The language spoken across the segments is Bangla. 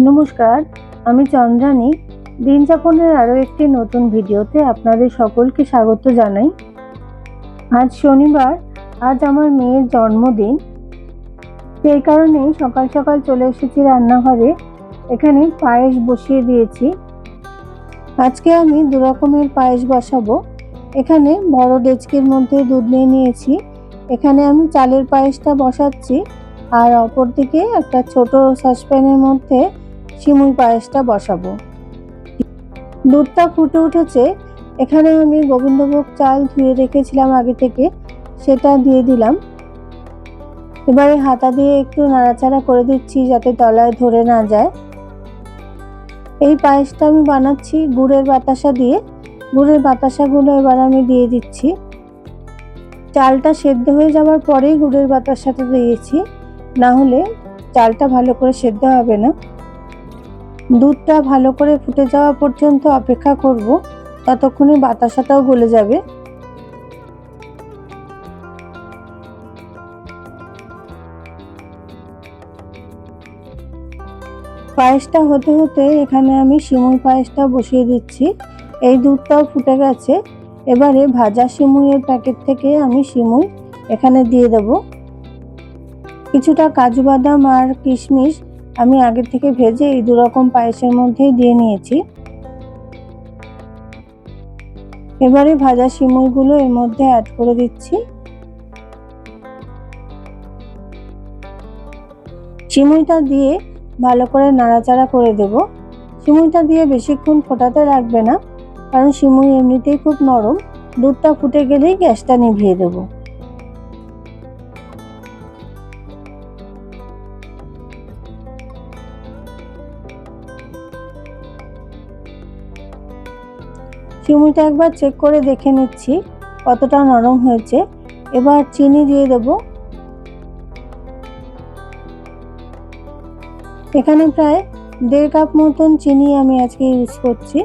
নমস্কার, আমি চন্দ্রানী। দিন যাপনের আরও একটি নতুন ভিডিওতে আপনাদের সকলকে স্বাগত জানাই। আজ শনিবার, আজ আমার মেয়ের জন্মদিন। সেই কারণেই সকাল সকাল চলে এসেছি রান্নাঘরে। এখানে পায়েস বসিয়ে দিয়েছি। আজকে আমি দু রকমের পায়েস বসাবো। এখানে বড় ডেচকির মধ্যে দুধ নিয়ে নিয়েছি। এখানে আমি চালের পায়েসটা বসাচ্ছি। আর অপর দিকে একটা ছোট সসপ্যানের মধ্যে সিমুই পায়েসটা বসাবো। দুধটা ফুটে উঠেছে, এখানে আমি গোবিন্দভোগ চাল ধুয়ে রেখেছিলাম আগে থেকে, সেটা দিয়ে দিলাম। এবারে হাতা দিয়ে একটু নাড়াচাড়া করে দিচ্ছি যাতে তলায় ধরে না যায়। এই পায়েসটা আমি বানাচ্ছি গুড়ের বাতাসা দিয়ে। গুড়ের বাতাসাগুলো এবার আমি দিয়ে দিচ্ছি। চালটা সেদ্ধ হয়ে যাওয়ার পরেই গুড়ের বাতাসাটা দিয়েছি। না হলে চালটা ভালো করে সেদ্ধ হবে না। দুধটা ভালো করে ফুটে যাওয়া পর্যন্ত অপেক্ষা করব, ততক্ষণে বাতাসাটাও গলে যাবে। পায়েসটা হতে হতে এখানে আমি সিমুই পায়েসটা বসিয়ে দিচ্ছি। এই দুধটাও ফুটে গেছে। এবারে ভাজা সিমুইয়ের প্যাকেট থেকে আমি সিমুই এখানে দিয়ে দেব। কিছুটা কাজু বাদাম আর কিশমিশ আমি আগে থেকে ভেজে এই দু রকম পায়েসের মধ্যেই দিয়ে নিয়েছি। এবারে ভাজা সিমুইগুলো এর মধ্যে অ্যাড করে দিচ্ছি। সিমুইটা দিয়ে ভালো করে নাড়াচাড়া করে দেব। সিমুইটা দিয়ে বেশিক্ষণ ফোটাতে রাখবে না, কারণ সিমুই এমনিতেই খুব নরম। দুধটা ফুটে গেলেই গ্যাসটা নিভিয়ে দেবো। চিমুইটা একবার চেক করে দেখে নিচ্ছি, কতটা নরম হয়েছে। এবার চিনি দিয়ে দেব। এখানে প্রায় দেড় কাপ মতন চিনি আমি আজকে ইউজ করছি।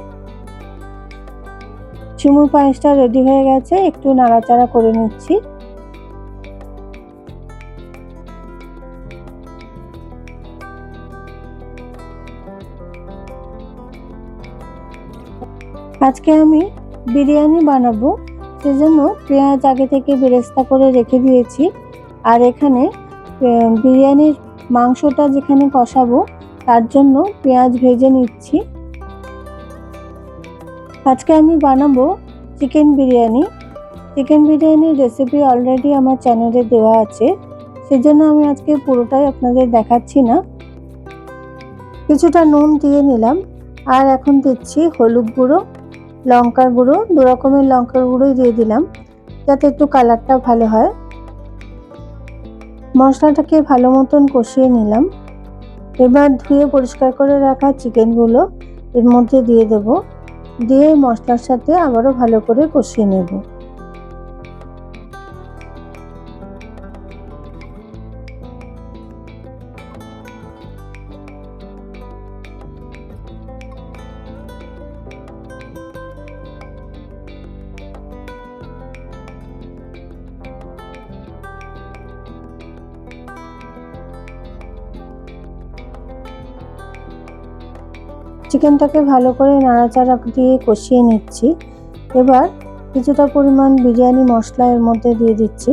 চিমুর পায়েসটা রেডি হয়ে গেছে, একটু নাড়াচাড়া করে নিচ্ছি। আজকে আমি বিরিয়ানি বানাবো, সেজন্য পেঁয়াজ আগে থেকে বেরেস্তা করে রেখে দিয়েছি। আর এখানে বিরিয়ানির মাংসটা যেখানে কষাবো, তার জন্য পেঁয়াজ ভেজে নিচ্ছি। আজকে আমি বানাবো চিকেন বিরিয়ানি। চিকেন বিরিয়ানির রেসিপি অলরেডি আমার চ্যানেলে দেওয়া আছে, সেজন্য আমি আজকে পুরোটাই আপনাদের দেখাচ্ছি না। কিছুটা নুন দিয়ে নিলাম, আর এখন দিচ্ছি হলুদ গুঁড়ো। লঙ্কার গুঁড়ো, দু রকমের লঙ্কার গুঁড়োই দিয়ে দিলাম, যাতে একটু কালারটা ভালো হয়। মশলাটাকে ভালো মতন কষিয়ে নিলাম। এবার ধুয়ে পরিষ্কার করে রাখা চিকেনগুলো এর মধ্যে দিয়ে দেব। দিয়ে মশলার সাথে আবারও ভালো করে কষিয়ে নেব। চিকেনটাকে ভালো করে নাড়াচাড়া দিয়ে কষিয়ে নিচ্ছি। এবার কিছুটা পরিমাণ বিরিয়ানি মশলা এর মধ্যে দিয়ে দিচ্ছি।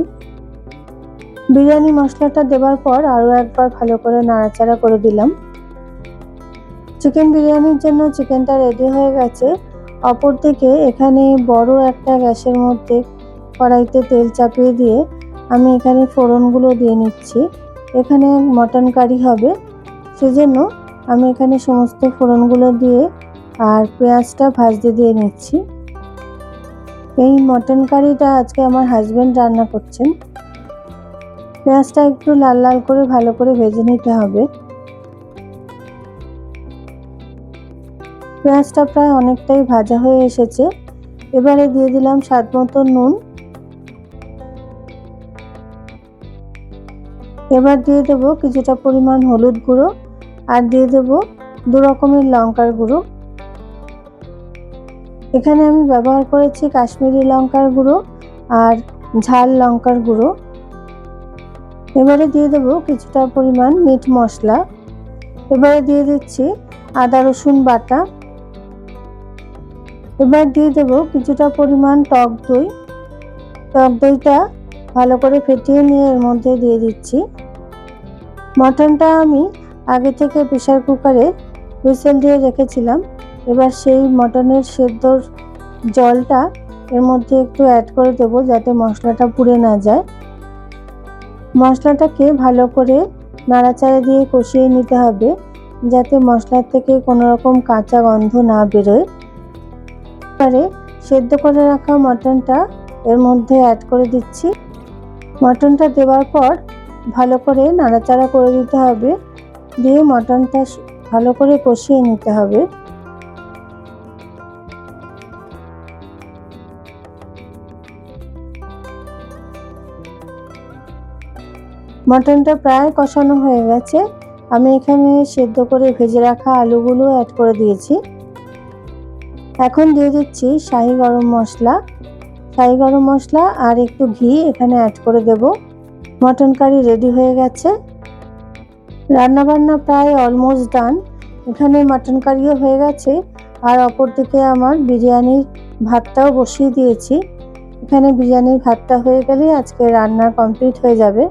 বিরিয়ানি মশলাটা দেওয়ার পর আরও একবার ভালো করে নাড়াচাড়া করে দিলাম। চিকেন বিরিয়ানির জন্য চিকেনটা রেডি হয়ে গেছে। অপর দিকে এখানে বড় একটা গ্যাসের মধ্যে কড়াইতে তেল চাপিয়ে দিয়ে আমি এখানে ফোড়নগুলো দিয়ে নিচ্ছি। এখানে মটন কারি হবে। সেজন্য আমি এখানে সমস্ত ফোড়নগুলো দিয়ে আর পেঁয়াজটা ভাজতে দিয়ে নিচ্ছি। এই মটন কারিটা আজকে আমার হাজব্যান্ড রান্না করছেন। পেঁয়াজটা একটু লাল লাল করে ভালো করে ভেজে নিতে হবে। পেঁয়াজটা প্রায় অনেকটাই ভাজা হয়ে এসেছে। এবারে দিয়ে দিলাম স্বাদ মতো নুন। এবার দিয়ে দেবো কিছুটা পরিমাণ হলুদ গুঁড়ো। আর দিয়ে দেব দু রকমের লঙ্কার গুঁড়ো। এখানে আমি ব্যবহার করেছি কাশ্মীরি লঙ্কার গুঁড়ো আর ঝাল লঙ্কার গুঁড়ো। এবারে দিয়ে দেব কিছুটা পরিমাণ মিট মশলা। এবারে দিয়ে দিচ্ছি আদা রসুন বাটা। এবার দিয়ে দেবো কিছুটা পরিমাণ টক দই। টক দইটা ভালো করে ফেটিয়ে নিয়ে এর মধ্যে দিয়ে দিচ্ছি। মটনটা আমি আগে থেকে প্রেশার কুকারে হুইসেল দিয়ে রেখেছিলাম। এবার সেই মটনের সেদ্ধর জলটা এর মধ্যে একটু অ্যাড করে দেবো যাতে মশলাটা পুড়ে না যায়। মশলাটাকে ভালো করে নাড়াচাড়া দিয়ে কষিয়ে নিতে হবে যাতে মশলার থেকে কোনো রকম কাঁচা গন্ধ না বেরোয়। এবারে সেদ্ধ করে রাখা মটনটা এর মধ্যে অ্যাড করে দিচ্ছি। মটনটা দেওয়ার পর ভালো করে নাড়াচাড়া করে দিতে হবে। দিয়ে মটনটা ভালো করে কষিয়ে নিতে হবে। মটনটা প্রায় কষানো হয়ে গেছে। আমি এখানে সেদ্ধ করে ভেজে রাখা আলুগুলো অ্যাড করে দিয়েছি। এখন দিয়ে দিচ্ছি শাহি গরম মশলা। শাহি গরম মশলা আর একটু ঘি এখানে অ্যাড করে দেব। মটন কারি রেডি হয়ে গেছে। রান্নাবান্না প্রায় অলমোস্ট ডান এখানে মাটন কারিও হয়ে গেছে, আর অপরদিকে আমার বিরিয়ানির ভাতটাও বসিয়ে দিয়েছি। এখানে বিরিয়ানির ভাতটা হয়ে গেলেই আজকে রান্না কমপ্লিট হয়ে যাবে।